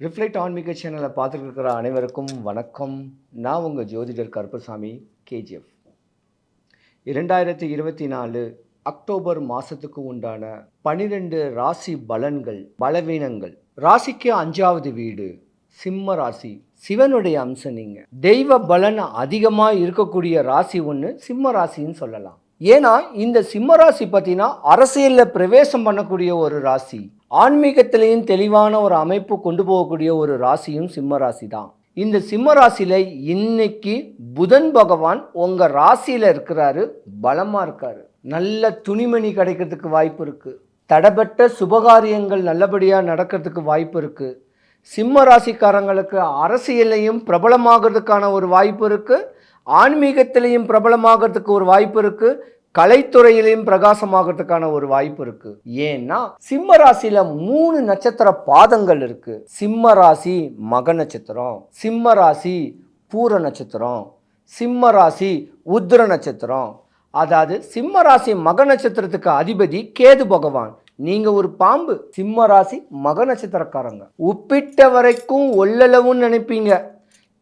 Reflect ஆன்மீக சேனலை பார்த்துருக்கிற அனைவருக்கும் வணக்கம். நான் உங்கள் ஜோதிடர் கருப்பசாமி கேஜிஎஃப் இரண்டாயிரத்தி இருபத்தி நாலு அக்டோபர் மாதத்துக்கு உண்டான பனிரெண்டு ராசி பலன்கள் பலவீனங்கள். ராசிக்கு அஞ்சாவது வீடு சிம்ம ராசி. சிவனுடைய அம்சம் நீங்கள் தெய்வ பலன் அதிகமாக இருக்கக்கூடிய ராசி ஒன்று சிம்ம ராசின்னு சொல்லலாம். ஏன்னா இந்த சிம்ம ராசி பார்த்தீங்கன்னா அரசியலில் பிரவேசம் பண்ணக்கூடிய ஒரு ராசி. ஆன்மீகத்திலையும் தெளிவான ஒரு அமைப்பு கொண்டு போகக்கூடிய ஒரு ராசியும் சிம்ம ராசி தான் இந்த சிம்ம ராசியில இன்னைக்கு புதன் பகவான் உங்கள் ராசியில் இருக்கிறாரு பலமாக இருக்காரு. நல்ல துணிமணி கிடைக்கிறதுக்கு வாய்ப்பு இருக்குது தடைப்பட்ட சுபகாரியங்கள் நல்லபடியாக நடக்கிறதுக்கு வாய்ப்பு இருக்குது சிம்ம ராசிக்காரங்களுக்கு அரசியலையும் பிரபலமாகிறதுக்கான ஒரு வாய்ப்பு இருக்குது ஆன்மீகத்திலையும் பிரபலமாகிறதுக்கு ஒரு வாய்ப்பு இருக்குது கலைத்துறையிலையும் பிரகாசமாகறதுக்கான ஒரு வாய்ப்பு இருக்கு. ஏன்னா சிம்ம ராசியில மூணு நட்சத்திர பாதங்கள் இருக்கு. சிம்ம ராசி மக நட்சத்திரம் சிம்ம ராசி பூர நட்சத்திரம் சிம்ம ராசி உத்திர நட்சத்திரம். அதாவது சிம்ம ராசி மக நட்சத்திரத்துக்கு அதிபதி கேது பகவான். நீங்க ஒரு பாம்பு சிம்ம ராசி மக நட்சத்திரக்காரங்க. உப்பிட்ட வரைக்கும் ஒல்லளவுன்னு நினைப்பீங்க.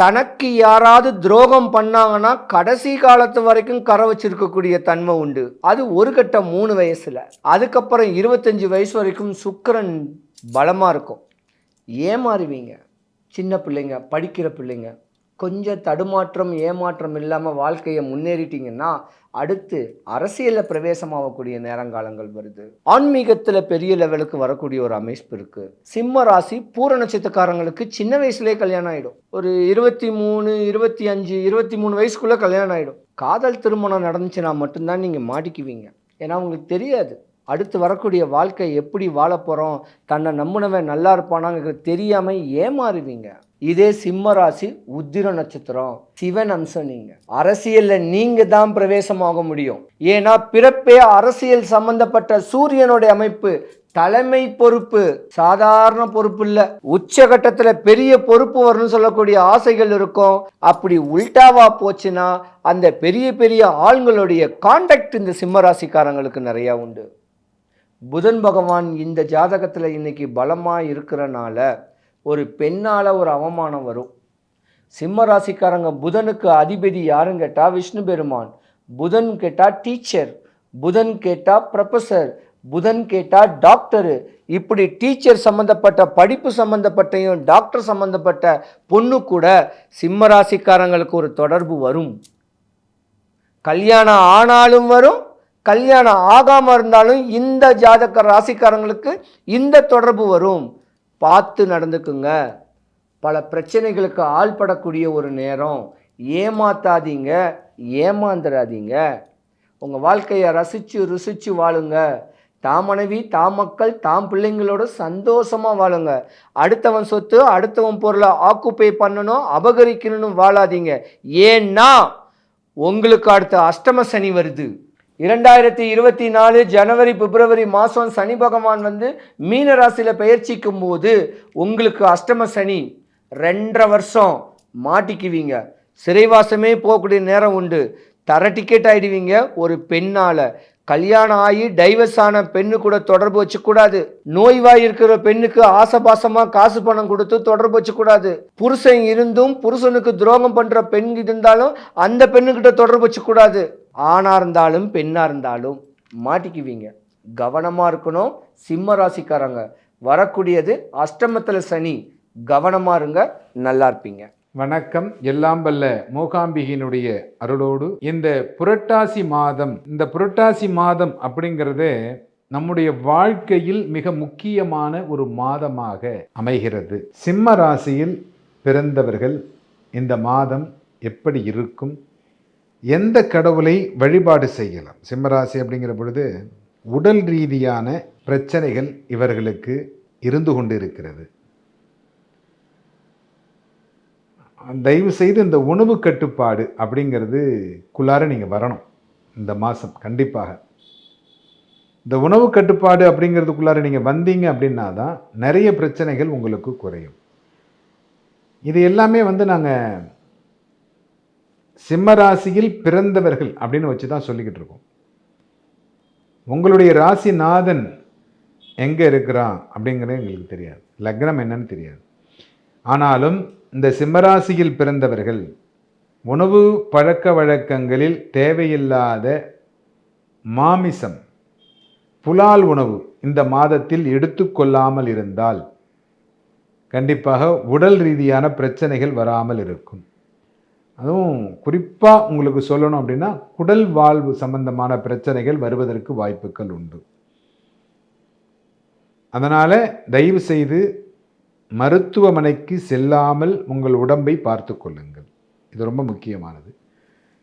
தனக்கு யாராவது துரோகம் பண்ணாங்கன்னா கடைசி காலத்து வரைக்கும் கரை வச்சிருக்கக்கூடிய தன்மை உண்டு. அது ஒரு கட்டம் மூணு வயசில். அதுக்கப்புறம் இருபத்தஞ்சி வயசு வரைக்கும் சுக்கிரன் பலமாக இருக்கும். ஏமாறுவீங்க. சின்ன பிள்ளைங்க படிக்கிற பிள்ளைங்க. கொஞ்சம் தடுமாற்றம் ஏமாற்றம் இல்லாமல் வாழ்க்கையை முன்னேறிட்டீங்கன்னா அடுத்து அரசியலில் பிரவேசமாகக்கூடிய நேரங்காலங்கள் வருது. ஆன்மீகத்தில் பெரிய லெவலுக்கு வரக்கூடிய ஒரு அமைப்பு இருக்குது சிம்ம ராசி பூர நட்சத்திரக்காரங்களுக்கு சின்ன வயசுலேயே கல்யாணம் ஆகிடும் ஒரு இருபத்தி மூணு இருபத்தி அஞ்சு இருபத்தி மூணு வயசுக்குள்ளே கல்யாணம் ஆகிடும் காதல் திருமணம் நடந்துச்சுன்னா மட்டும்தான் நீங்கள் மாட்டிக்குவீங்க. ஏன்னா உங்களுக்கு தெரியாது. அடுத்து வரக்கூடிய வாழ்க்கை எப்படி வாழ போகிறோம் தன்னை நம்பினவன் நல்லா இருப்பானாங்கிறது தெரியாமல் ஏமாறுவீங்க. இதே சிம்ம ராசி உத்திர நட்சத்திரம் சிவன் அம்சம் நீங்க அரசியல்ல நீங்க தான் பிரவேசமாக முடியும். ஏன்னா பிறப்பே அரசியல் சம்பந்தப்பட்ட சூரியனுடைய அமைப்பு தலைமை பொறுப்பு சாதாரண பொறுப்பு இல்ல. உச்சகட்டத்துல பெரிய பொறுப்பு வரும்னு சொல்லக்கூடிய ஆசைகள் இருக்கும். அப்படி உல்டாவா போச்சுன்னா அந்த பெரிய பெரிய ஆள்களுடைய கான்டாக்ட் இந்த சிம்ம ராசிக்காரங்களுக்கு நிறைய உண்டு. புதன் பகவான் இந்த ஜாதகத்தில் இன்னைக்கு பலமாக இருக்கிறனால ஒரு பெண்ணால் ஒரு அவமானம் வரும். சிம்ம ராசிக்காரங்க புதனுக்கு அதிபதி யாருன்னு கேட்டால் விஷ்ணு பெருமான். புதன் கேட்டால் டீச்சர் புதன் கேட்டால் ப்ரொஃபஸர் புதன் கேட்டால் டாக்டரு இப்படி டீச்சர் சம்மந்தப்பட்ட படிப்பு சம்மந்தப்பட்டையும் டாக்டர் சம்மந்தப்பட்ட பொண்ணு கூட சிம்ம ராசிக்காரங்களுக்கு ஒரு தொடர்பு வரும். கல்யாணம் ஆனாலும் வரும் கல்யாணம் ஆகாமல் இருந்தாலும் இந்த ஜாதக ராசிக்காரங்களுக்கு இந்த தொடர்பு வரும். பார்த்து நடந்துக்குங்க. பல பிரச்சனைகளுக்கு ஆள்படக்கூடிய ஒரு நேரம். ஏமாத்தாதீங்க. ஏமாந்துடாதீங்க உங்கள் வாழ்க்கையை ரசித்து ருசித்து வாழுங்க. தாம் மனைவி தாம் மக்கள் தாம் பிள்ளைங்களோட சந்தோஷமாக வாழுங்க. அடுத்தவன் சொத்து அடுத்தவன் பொருளை ஆக்குப்பை பண்ணணும் அபகரிக்கணும்னு வாழாதீங்க. ஏன்னா உங்களுக்கு அடுத்த அஷ்டம சனி வருது. இரண்டாயிரத்தி இருபத்தி நாலு ஜனவரி பிப்ரவரி மாதம் சனி பகவான் வந்து மீன ராசியில் பயிற்சிக்கும் போது உங்களுக்கு அஷ்டம சனி ரெண்டரை வருஷம் மாட்டிக்குவீங்க. சிறைவாசமே போகக்கூடிய நேரம் உண்டு. தர டிக்கெட் ஆகிடுவீங்க ஒரு பெண்ணால். கல்யாணம் ஆகி டைவர்ஸ் ஆன பெண்ணு கூட தொடர்பு வச்சுக்கூடாது. நோய்வாய் இருக்கிற பெண்ணுக்கு ஆசபாசமாக காசு பணம் கொடுத்து தொடர்பு வச்சுக்கூடாது. புருஷன் இருந்தும் புருஷனுக்கு துரோகம் பண்ணுற பெண் இருந்தாலும் அந்த பெண்ணுக்கிட்ட தொடர்பு வச்சுக்கூடாது. ஆணாக இருந்தாலும் பெண்ணாக இருந்தாலும் மாட்டிக்குவீங்க. கவனமாக இருக்கணும். சிம்ம ராசிக்காரங்க. வரக்கூடியது அஷ்டமத்தில் சனி. கவனமாக இருங்க. நல்லா இருப்பீங்க. வணக்கம். எல்லாம் வல்ல மூகாம்பிகினுடைய அருளோடு இந்த புரட்டாசி மாதம் இந்த புரட்டாசி மாதம் அப்படிங்கிறது நம்முடைய வாழ்க்கையில் மிக முக்கியமான ஒரு மாதமாக அமைகிறது. சிம்ம ராசியில் பிறந்தவர்கள் இந்த மாதம் எப்படி இருக்கும்? எந்த கடவுளை வழிபாடு செய்யலாம்? சிம்மராசி அப்படிங்கிற பொழுது உடல் ரீதியான பிரச்சனைகள் இவர்களுக்கு இருந்து கொண்டு இருக்கிறது தயவு செய்து இந்த உணவு கட்டுப்பாடு அப்படிங்கிறது குள்ளார நீங்கள் வரணும். இந்த மாதம் கண்டிப்பாக. இந்த உணவு கட்டுப்பாடு அப்படிங்கிறதுக்குள்ளார நீங்கள் வந்தீங்க அப்படின்னா தான் நிறைய பிரச்சனைகள் உங்களுக்கு குறையும். இது எல்லாமே வந்து நாங்கள் சிம்மராசியில் பிறந்தவர்கள் அப்படின்னு வச்சு தான் சொல்லிக்கிட்டு இருக்கோம். உங்களுடைய ராசிநாதன் எங்கே இருக்கிறான் அப்படிங்கிறது எங்களுக்கு தெரியாது. லக்னம் என்னன்னு தெரியாது. ஆனாலும் இந்த சிம்மராசியில் பிறந்தவர்கள் உணவு பழக்க வழக்கங்களில் தேவையில்லாத மாமிசம் புலால் உணவு இந்த மாதத்தில் எடுத்துக்கொள்ளாமல் இருந்தால் கண்டிப்பாக உடல் ரீதியான பிரச்சனைகள் வராமல் இருக்கும். அதுவும் குறிப்பாக உங்களுக்கு சொல்லணும் அப்படின்னா குடல் வாழ்வு சம்பந்தமான பிரச்சனைகள் வருவதற்கு வாய்ப்புகள் உண்டு. அதனால் தயவு செய்து மருத்துவமனைக்கு செல்லாமல் உங்கள் உடம்பை பார்த்து கொள்ளுங்கள். இது ரொம்ப முக்கியமானது.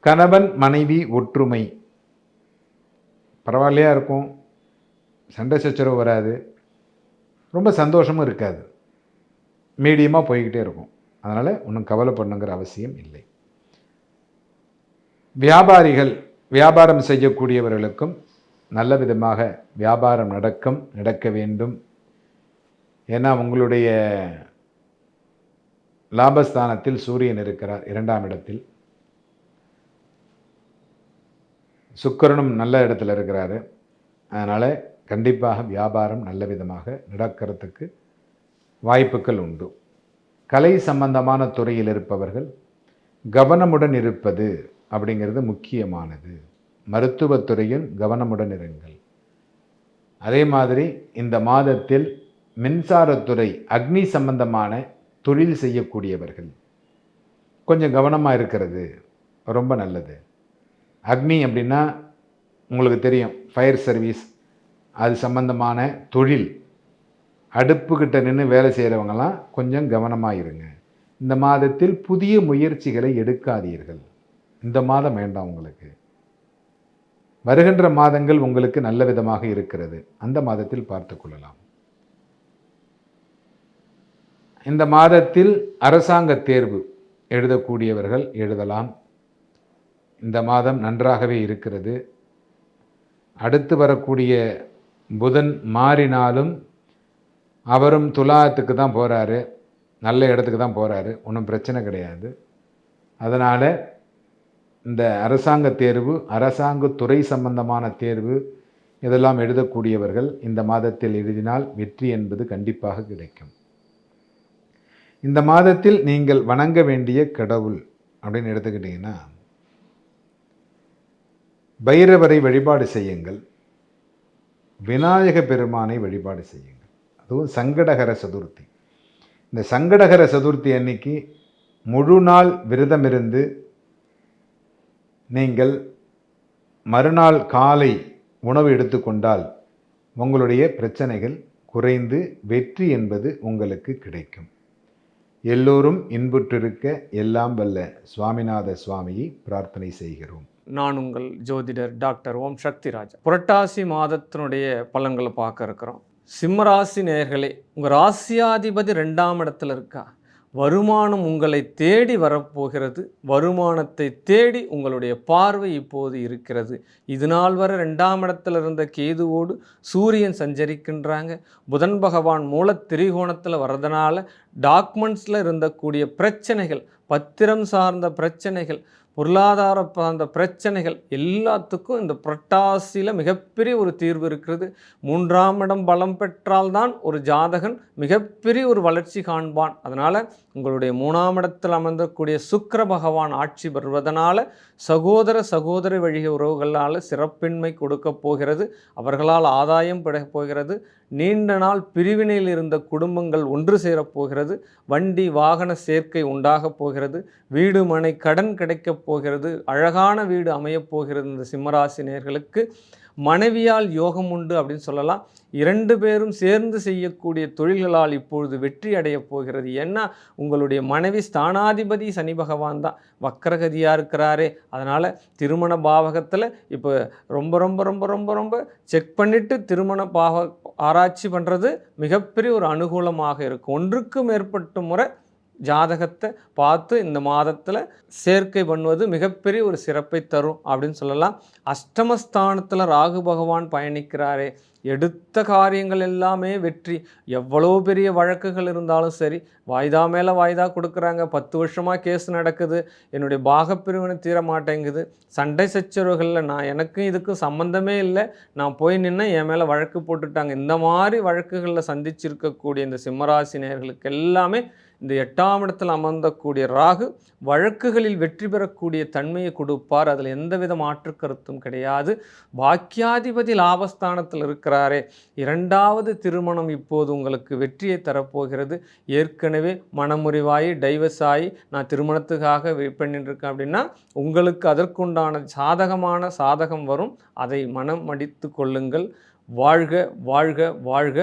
கணவன் மனைவி ஒற்றுமை. பரவாயில்லையா இருக்கும். சண்டை சச்சரவு வராது. ரொம்ப சந்தோஷமும் இருக்காது. மீடியமாக போய்கிட்டே இருக்கும். அதனால் ஒன்றும் கவலை பண்ணுங்கிற அவசியம் இல்லை. வியாபாரிகள் வியாபாரம் செய்யக்கூடியவர்களுக்கும் நல்ல விதமாக வியாபாரம் நடக்கும் நடக்க வேண்டும். ஏன்னா உங்களுடைய லாபஸ்தானத்தில் சூரியன் இருக்கிறார் இரண்டாம் இடத்தில். சுக்கரனும் நல்ல இடத்துல இருக்கிறாரு. அதனால் கண்டிப்பாக வியாபாரம் நல்ல விதமாக நடக்கிறதுக்கு வாய்ப்புகள் உண்டு. கலை சம்பந்தமான துறையில் இருப்பவர்கள் கவனமுடன் இருப்பது அப்படிங்கிறது முக்கியமானது. மருத்துவத்துறையில் கவனமுடன் இருங்கள். அதே மாதிரி இந்த மாதத்தில் மின்சாரத்துறை அக்னி சம்பந்தமான தொழில் செய்யக்கூடியவர்கள் கொஞ்சம் கவனமாக இருக்கிறது. ரொம்ப நல்லது. அக்னி அப்படின்னா உங்களுக்கு தெரியும் ஃபயர் சர்வீஸ் அது சம்பந்தமான தொழில். அடுப்புக்கிட்ட நின்று வேலை செய்கிறவங்கலாம் கொஞ்சம் கவனமாக இருங்க. இந்த மாதத்தில் புதிய முயற்சிகளை எடுக்காதீர்கள். இந்த மாதம் வேண்டாம் உங்களுக்கு. வருகின்ற மாதங்கள் உங்களுக்கு நல்ல விதமாக இருக்கிறது. அந்த மாதத்தில் பார்த்து கொள்ளலாம். இந்த மாதத்தில் அரசாங்க தேர்வு எழுதக்கூடியவர்கள் எழுதலாம். இந்த மாதம் நன்றாகவே இருக்கிறது. அடுத்து வரக்கூடிய புதன் மாறினாலும் அவரும் துலாத்துக்கு தான் போகிறாரு நல்ல இடத்துக்கு தான் போகிறாரு ஒன்றும் பிரச்சனை கிடையாது. அதனால் இந்த அரசாங்க தேர்வு அரசாங்க துறை சம்பந்தமான தேர்வு இதெல்லாம் எழுதக்கூடியவர்கள் இந்த மாதத்தில் எழுதினால் வெற்றி என்பது கண்டிப்பாக கிடைக்கும். இந்த மாதத்தில் நீங்கள் வணங்க வேண்டிய கடவுள் அப்படின்னு எடுத்துக்கிட்டிங்கன்னா பைரவரை வழிபாடு செய்யுங்கள் விநாயக பெருமானை வழிபாடு செய்யுங்கள். அதுவும் சங்கடகர சதுர்த்தி. இந்த சங்கடகர சதுர்த்தி அன்னைக்கு முழு நாள் விரதம் இருந்து நீங்கள் மறுநாள் காலை உணவு எடுத்துக்கொண்டால் உங்களுடைய பிரச்சனைகள் குறைந்து வெற்றி என்பது உங்களுக்கு கிடைக்கும். எல்லோரும் இன்புற்றிருக்க எல்லாம் வல்ல சுவாமிநாத சுவாமியை பிரார்த்தனை செய்கிறோம். நான் உங்கள் ஜோதிடர் டாக்டர் ஓம் சக்திராஜ். புரட்டாசி மாதத்தினுடைய பலன்களை பார்க்க இருக்கிறோம். சிம்மராசி நேர்களே உங்கள் ராசியாதிபதி ரெண்டாம் இடத்துல இருக்கா? வருமானம் உங்களை தேடி வரப்போகிறது. வருமானத்தை தேடி உங்களுடைய பார்வை இப்போது இருக்கிறது. இது நாள் வரை ரெண்டாம் இடத்துல இருந்த கேதுவோடு சூரியன் சஞ்சரிக்கின்றாங்க. புதன் பகவான் மூல திரிகோணத்தில் வர்றதுனால டாக்குமெண்ட்ஸில் இருந்தக்கூடிய பிரச்சனைகள் பத்திரம் சார்ந்த பிரச்சனைகள் பொருளாதார அந்த பிரச்சனைகள் எல்லாத்துக்கும் இந்த புரட்டாசியில் மிகப்பெரிய ஒரு தீர்வு இருக்கிறது. மூன்றாம் இடம் பலம் பெற்றால்தான் ஒரு ஜாதகன் மிகப்பெரிய ஒரு வளர்ச்சி காண்பான். அதனால் உங்களுடைய மூணாம் இடத்தில் அமர்ந்தக்கூடிய சுக்கர பகவான் ஆட்சி பெறுவதனால சகோதர சகோதரி வழி உறவுகளால் சிறப்பின்மை கொடுக்க போகிறது. அவர்களால் ஆதாயம் பெறப் போகிறது. நீண்ட நாள் பிரிவினையில் இருந்த குடும்பங்கள் ஒன்று சேரப் போகிறது. வண்டி வாகன சேர்க்கை உண்டாகப் போகிறது. வீடு மனை கடன் கிடைக்கப் போகிறது. அழகான வீடு அமையப் போகிறது இந்த சிம்மராசினியர்களுக்கு மனைவியால் யோகம் உண்டு அப்படின்னு சொல்லலாம். இரண்டு பேரும் சேர்ந்து செய்யக்கூடிய தொழில்களால் இப்பொழுது வெற்றி அடையப் போகிறது. ஏன்னா உங்களுடைய மனைவி ஸ்தானாதிபதி சனி பகவான் தான். வக்கரகதியாக இருக்கிறாரே. அதனால் திருமண பாவகத்தில் இப்போ ரொம்ப ரொம்ப ரொம்ப ரொம்ப ரொம்ப செக் பண்ணிவிட்டு திருமண பாவ ஆராய்ச்சி பண்ணுறது மிகப்பெரிய ஒரு அனுகூலமாக இருக்கும். ஒன்றுக்கு மேற்பட்ட முறை ஜாதகத்தை பார்த்து இந்த மாதத்தில் சேர்க்கை பண்ணுவது மிகப்பெரிய ஒரு சிறப்பை தரும் அப்படின்னு சொல்லலாம். அஷ்டமஸ்தானத்தில் ராகு பகவான் பயணிக்கிறாரே. எடுத்த காரியங்கள் எல்லாமே வெற்றி. எவ்வளோ பெரிய வழக்குகள் இருந்தாலும் சரி வாய்தா மேலே வாய்தா கொடுக்குறாங்க. பத்து வருஷமாக கேஸ் நடக்குது. என்னுடைய பாகப்பிரிவினை தீர மாட்டேங்குது சண்டை சச்சரவுகளில் நான் எனக்கும் இதுக்கும் சம்மந்தமே இல்லை. நான் போய் நின்று என் மேலே வழக்கு போட்டுட்டாங்க. இந்த மாதிரி வழக்குகளில் சந்திச்சிருக்கக்கூடிய இந்த சிம்மராசினியர்களுக்கு எல்லாமே இந்த எட்டாம் இடத்தில் அமர்ந்தக்கூடிய ராகு வழக்குகளில் வெற்றி பெறக்கூடிய தன்மையை கொடுப்பார். அதில் எந்தவித மாற்று கருத்தும் கிடையாது. பாக்கியாதிபதி லாபஸ்தானத்தில் இருக்கிறாரே. இரண்டாவது திருமணம் இப்போது உங்களுக்கு வெற்றியை தரப்போகிறது. ஏற்கனவே மனமுறிவாயி டைவர்ஸ் ஆகி நான் திருமணத்துக்காக வெயிட் பண்ணிட்டுருக்கேன் அப்படின்னா உங்களுக்கு அதற்குண்டான சாதகமான சாதகம் வரும். அதை மனம் மடித்து கொள்ளுங்கள். வாழ்க வாழ்க வாழ்க.